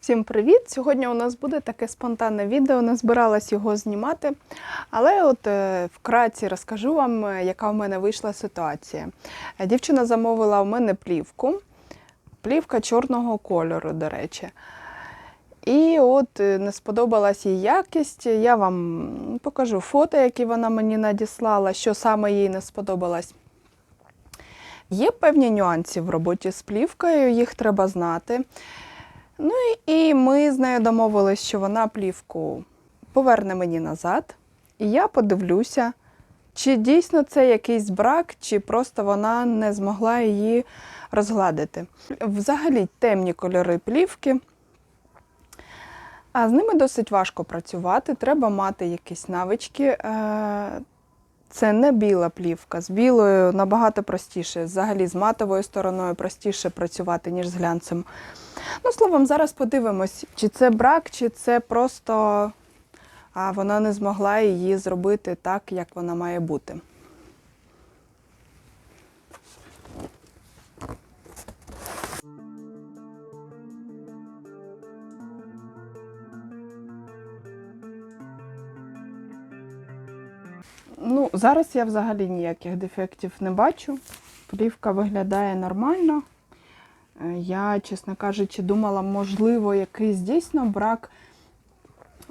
Всім привіт! Сьогодні у нас буде таке спонтанне відео. Не збиралась його знімати, але от е, вкратці розкажу вам, е, яка в мене вийшла ситуація. Е, Дівчина замовила у мене плівку, плівка чорного кольору, до речі. І от не сподобалась їй якість. Я вам покажу фото, які вона мені надіслала, що саме їй не сподобалось. Є певні нюанси в роботі з плівкою, їх треба знати. Ну і ми з нею домовились, що вона плівку поверне мені назад, і я подивлюся, чи дійсно це якийсь брак, чи просто вона не змогла її розгладити. Взагалі темні кольори плівки. А з ними досить важко працювати, треба мати якісь навички. Е, Це не біла плівка. З білою набагато простіше. Взагалі з матовою стороною простіше працювати, ніж з глянцем. Ну, словом, зараз подивимось, чи це брак, чи це просто а, вона не змогла її зробити так, як вона має бути. Ну, зараз я взагалі ніяких дефектів не бачу. Плівка виглядає нормально. Я, чесно кажучи, думала, можливо, якийсь дійсно брак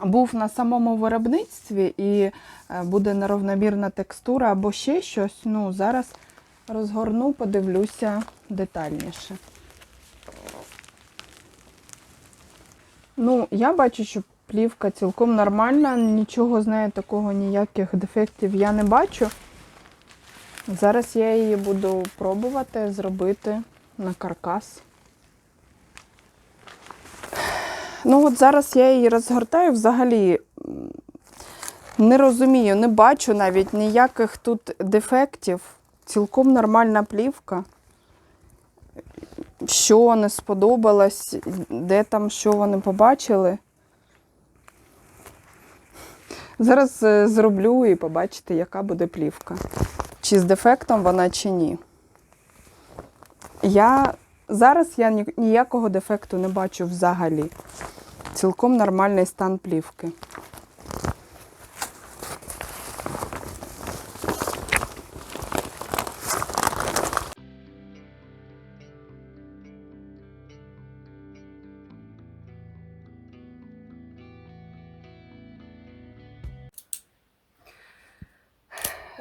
був на самому виробництві і е, буде неравномірна текстура або ще щось. Ну, зараз розгорну, подивлюся детальніше. Ну, я бачу, що плівка цілком нормальна, нічого з нею такого, ніяких дефектів я не бачу. Зараз я її буду пробувати зробити на каркас. Ну, от зараз я її розгортаю взагалі. Не розумію, не бачу навіть ніяких тут дефектів. Цілком нормальна плівка. Що не сподобалось, де там що вони побачили. Зараз е, зроблю і побачите, яка буде плівка. Чи з дефектом вона, чи ні. Я зараз я ніякого дефекту не бачу взагалі. Цілком нормальний стан плівки.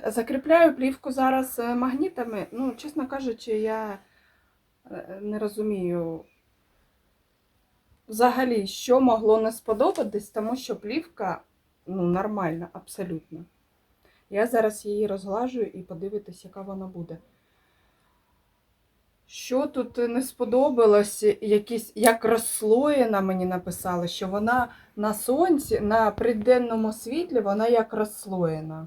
Закріпляю плівку зараз е, магнітами. Ну, чесно кажучи, я не розумію взагалі, що могло не сподобатись, тому що плівка ну, нормальна, абсолютно. Я зараз її розглажую і подивитись, яка вона буде. Що тут не сподобалось, якісь, як розслоєна мені написали, що вона на сонці, на приденному світлі, вона як розслоєна.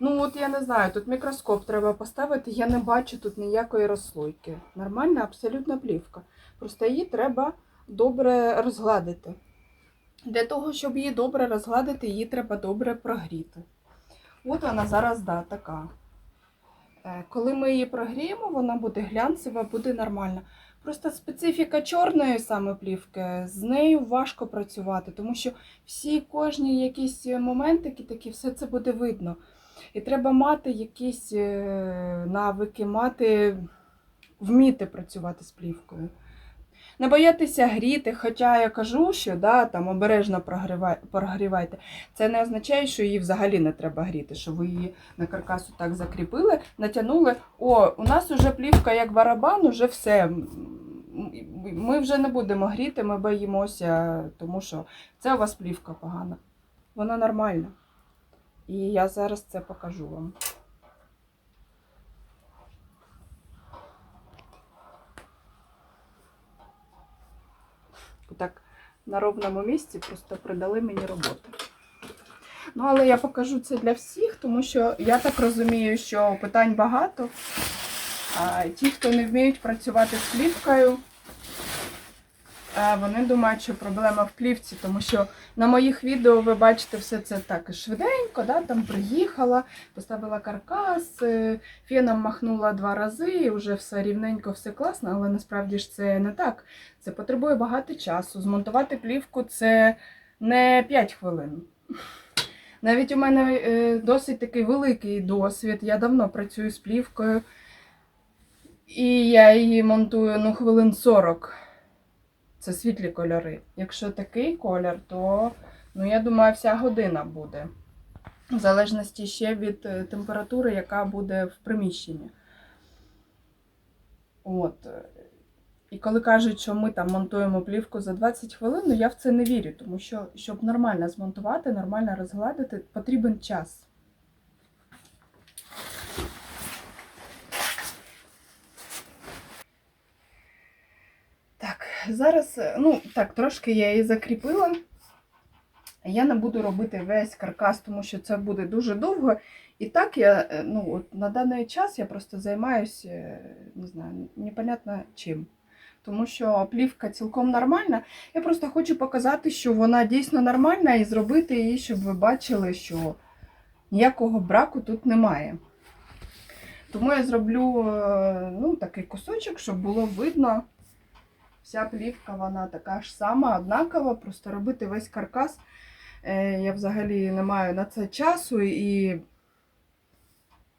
Ну, от я не знаю, тут мікроскоп треба поставити, я не бачу тут ніякої розслойки. Нормальна абсолютно плівка. Просто її треба добре розгладити. Для того, щоб її добре розгладити, її треба добре прогріти. От вона зараз, да, така. Е, Коли ми її прогріємо, вона буде глянцева, буде нормальна. Просто специфіка чорної саме плівки, з нею важко працювати, тому що всі кожні якісь моментики такі, все це буде видно. І треба мати якісь е, навики, мати, вміти працювати з плівкою. Не боятися гріти, хоча я кажу, що да, там обережно прогрівайте. Це не означає, що її взагалі не треба гріти, що ви її на каркасу так закріпили, натягнули. О, у нас уже плівка як барабан, уже все. Ми вже не будемо гріти, ми боїмося, тому що це у вас плівка погана. Вона нормальна. І я зараз це покажу вам. Так, на ровному місці просто придали мені роботи. Ну, але я покажу це для всіх, тому що я так розумію, що питань багато. А ті, хто не вміють працювати з плівкою, А вони думають, що проблема в плівці, тому що на моїх відео ви бачите все це так швиденько, да, там приїхала, поставила каркас, е, феном махнула два рази, і вже все рівненько, все класно, але насправді ж це не так. Це потребує багато часу. Змонтувати плівку це не 5 хвилин. Навіть у мене е, досить такий великий досвід. Я давно працюю з плівкою, і я її монтую ну, хвилин 40. Це світлі кольори. Якщо такий колір, то ну, я думаю, вся година буде. В залежності ще від е, температури, яка буде в приміщенні. От. І коли кажуть, що ми там монтуємо плівку за 20 хвилин, ну я в це не вірю, тому що, щоб нормально змонтувати, нормально розгладити, потрібен час. Так, зараз, е, ну так, трошки я її закріпила. Я не буду робити весь каркас, тому що це буде дуже довго. І так я, е, ну, от на даний час я просто займаюся, не знаю, непонятно чим. Тому що плівка цілком нормальна. Я просто хочу показати, що вона дійсно нормальна, і зробити її, щоб ви бачили, що ніякого браку тут немає. Тому я зроблю е, ну, такий кусочок, щоб було видно. Вся плівка, вона така ж сама, однакова, просто робити весь каркас. е, Я взагалі не маю на це часу і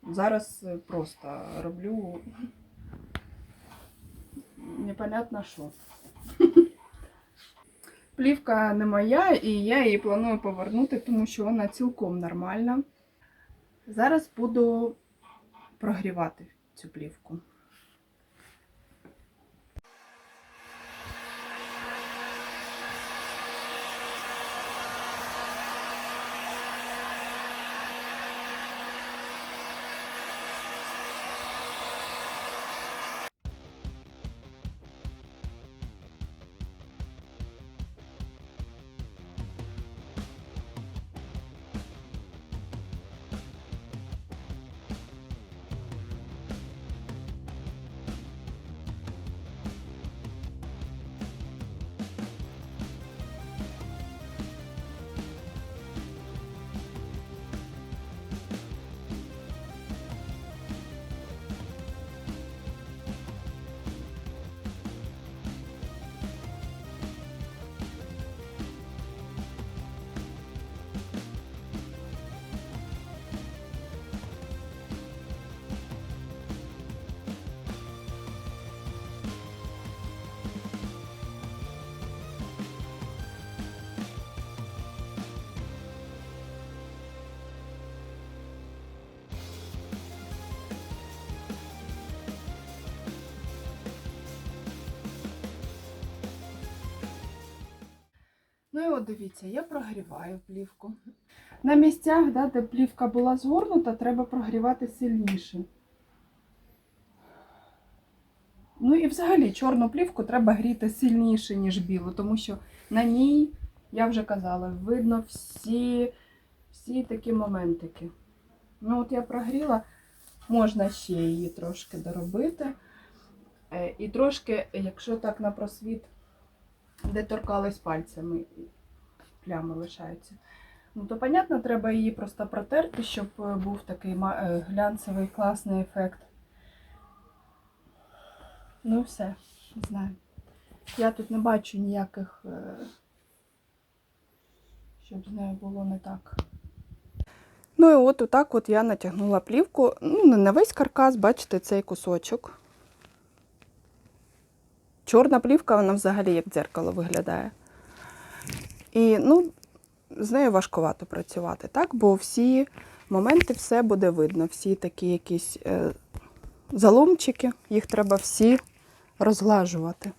зараз просто роблю непонятно що. Плівка не моя, і я її планую повернути, тому що вона цілком нормальна. Зараз буду прогрівати цю плівку. Ну і от дивіться, я прогріваю плівку. На місцях, да, де плівка була згорнута, треба прогрівати сильніше. Ну і взагалі чорну плівку треба гріти сильніше, ніж білу, тому що на ній, я вже казала, видно всі, всі такі моментики. Ну от я прогріла, можна ще її трошки доробити. Е, І трошки, якщо так на просвіт, де торкались пальцями, плями лишаються. Ну, то, понятно, треба її просто протерти, щоб е, був такий е, глянцевий класний ефект. Ну, все, не знаю. Я тут не бачу ніяких, е, щоб з нею було не так. Ну і от отак от я натягнула плівку. Ну, не на весь каркас, бачите, цей кусочок. Чорна плівка, вона взагалі як дзеркало виглядає. І ну, з нею важкувато працювати, так? Бо всі моменти все буде видно. Всі такі якісь е, заломчики, їх треба всі розглажувати.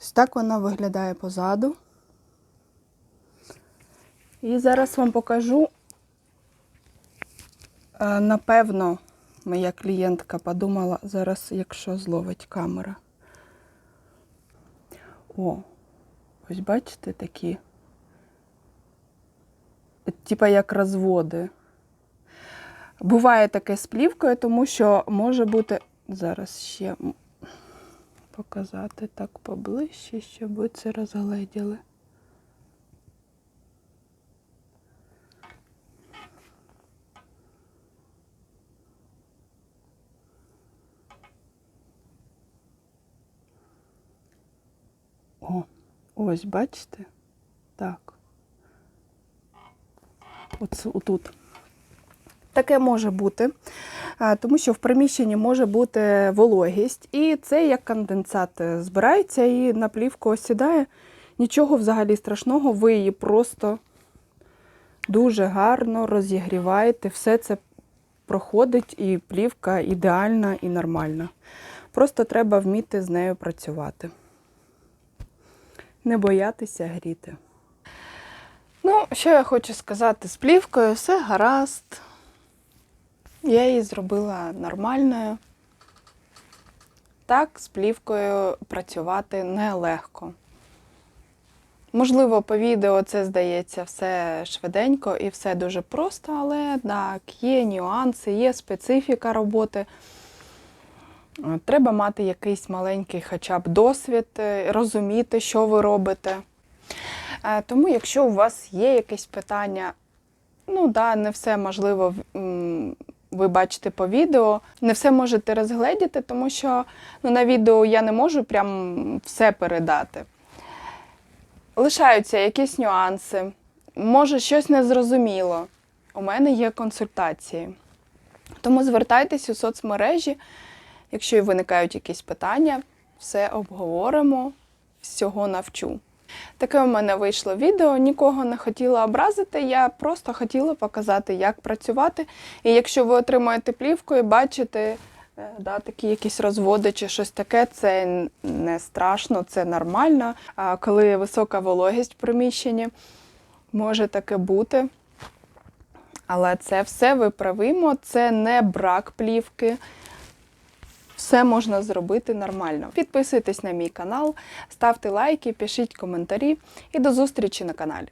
Ось так вона виглядає позаду. І зараз вам покажу. Е, напевно, моя клієнтка подумала, зараз, якщо зловить камера. О, ось бачите такі. Типа як розводи. Буває таке з плівкою, тому що може бути. Зараз ще показати так поближче, щоб ви це розгледіли. О, ось бачите? Так. Оце отут. Таке може бути, тому що в приміщенні може бути вологість, і це як конденсат збирається і на плівку осідає. Нічого взагалі страшного, ви її просто дуже гарно розігріваєте. Все це проходить, і плівка ідеальна і нормальна. Просто треба вміти з нею працювати. Не боятися гріти. Ну, що я хочу сказати з плівкою, все гаразд. Я її зробила нормальною. Так, з плівкою працювати нелегко. Можливо, по відео це здається все швиденько і все дуже просто, але так, є нюанси, є специфіка роботи. Е, Треба мати якийсь маленький хоча б досвід, е, розуміти, що ви робите. Е, Тому, якщо у вас є якісь питання, ну да, не все можливо ви бачите по відео, не все можете розгледіти, тому що ну, на відео я не можу прям все передати. Лишаються якісь нюанси, може щось незрозуміло. У мене є консультації. Тому звертайтесь у соцмережі, якщо виникають якісь питання, все обговоримо, всього навчу. Таке у мене вийшло відео, нікого не хотіла образити, я просто хотіла показати, як працювати. І якщо ви отримаєте плівку і бачите е, да, такі якісь розводи чи щось таке, це не страшно, це нормально. А коли висока вологість в приміщенні, може таке бути. Але це все виправимо, це не брак плівки. Все можна зробити нормально. Підписуйтесь на мій канал, ставте лайки, пишіть коментарі і до зустрічі на каналі.